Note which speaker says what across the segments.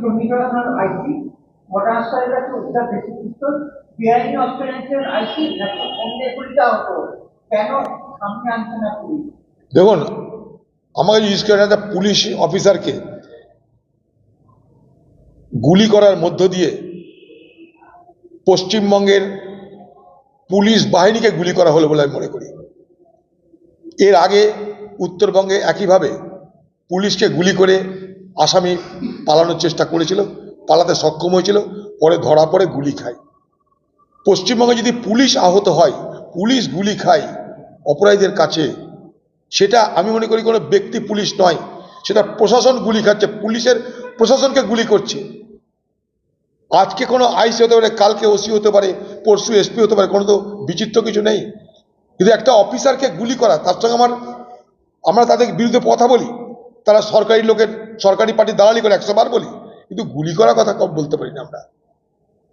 Speaker 1: ক্রমিকরণ আইসি ঘটনাস্থলে কাছে। উদ্ধার বেশি পিস্তল বেআইনি অস্ট্রেলিয়ান আইসি অন্য গুলিতে আহত কেন? সামনে আনছে না
Speaker 2: দেখুন, আমাকে জিজ্ঞেস করেন একটা পুলিশ অফিসারকে, গুলি করার মধ্য দিয়ে পশ্চিমবঙ্গের পুলিশ বাহিনীকে গুলি করা হলো বলে আমি মনে করি। এর আগে উত্তরবঙ্গে একইভাবে পুলিশকে গুলি করে আসামি পালানোর চেষ্টা করেছিল, পালাতে সক্ষম হয়েছিল, পরে ধরা পড়ে গুলি খায়। পশ্চিমবঙ্গে যদি পুলিশ আহত হয়, পুলিশ গুলি খায় অপরাধীদের কাছে, সেটা আমি মনে করি কোনো ব্যক্তি পুলিশ নয়, সেটা প্রশাসন গুলি খাচ্ছে, পুলিশের প্রশাসনকে গুলি করছে। আজকে কোনো আইসি হতে পারে, কালকে ওসি হতে পারে, পরশু এসপি হতে পারে, কোনো তো বিচিত্র কিছু নেই। কিন্তু একটা অফিসারকে গুলি করা, তার সঙ্গে আমার, আমরা তাদের বিরুদ্ধে কথা বলি, তারা সরকারি লোকের সরকারি পার্টির দালালি করে একশো বার বলি, কিন্তু গুলি করার কথা কম বলতে পারি না আমরা।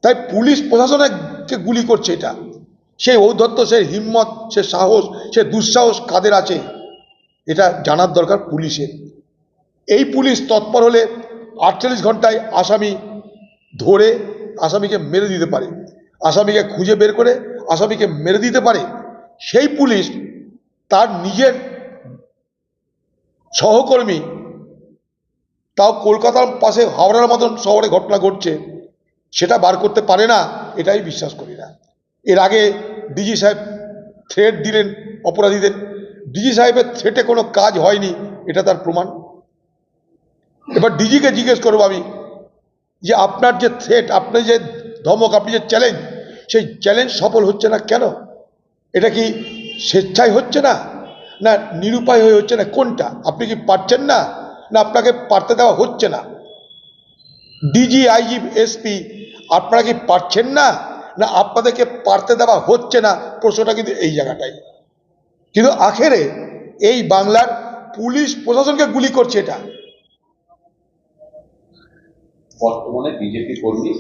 Speaker 2: তাই পুলিশ প্রশাসনকে গুলি করছে এটা। সেই ঔদ্ধত্য, সে হিম্মত, সে সাহস, সে দুঃসাহস কাদের আছে, এটা জানার দরকার পুলিশের। এই পুলিশ তৎপর হলে আটচল্লিশ ঘন্টায় আসামি ধরে আসামিকে মেরে দিতে পারে, আসামিকে খুঁজে বের করে আসামিকে মেরে দিতে পারে। সেই পুলিশ তার নিজের সহকর্মী তাও কলকাতার পাশে হাওড়ার মতন শহরে ঘটনা ঘটছে, সেটা বার করতে পারে না, এটাই বিশ্বাস করি না। এর আগে ডিজি সাহেব থ্রেট দিলেন অপরাধীদের, ডিজি সাহেবের থ্রেটে কোনো কাজ হয়নি, এটা তার প্রমাণ। এবার ডিজিকে জিজ্ঞেস করব আমি, যে আপনার যে থ্রেট আপনার যে ধমক, আপনি যে চ্যালেঞ্জ সেই চ্যালেঞ্জ সফল হচ্ছে না কেন? এটা কি স্বেচ্ছায় হচ্ছে না? না নিরুপায় হয়ে হচ্ছে না? কোনটা? আপনি কি পারছেন না? না, আপনাকে পারতে দেওয়া হচ্ছে না। ডিজি, আইজি, এসপি, আপনারা কি পারছেন না? না, আপনাদেরকে পারতে দেওয়া হচ্ছে না, প্রশ্নটা কিন্তু এই জায়গাটাই। কিন্তু আখেরে এই বাংলার পুলিশ প্রশাসনকে গুলি করছে এটা।
Speaker 3: বর্তমানে বিজেপি কর্মী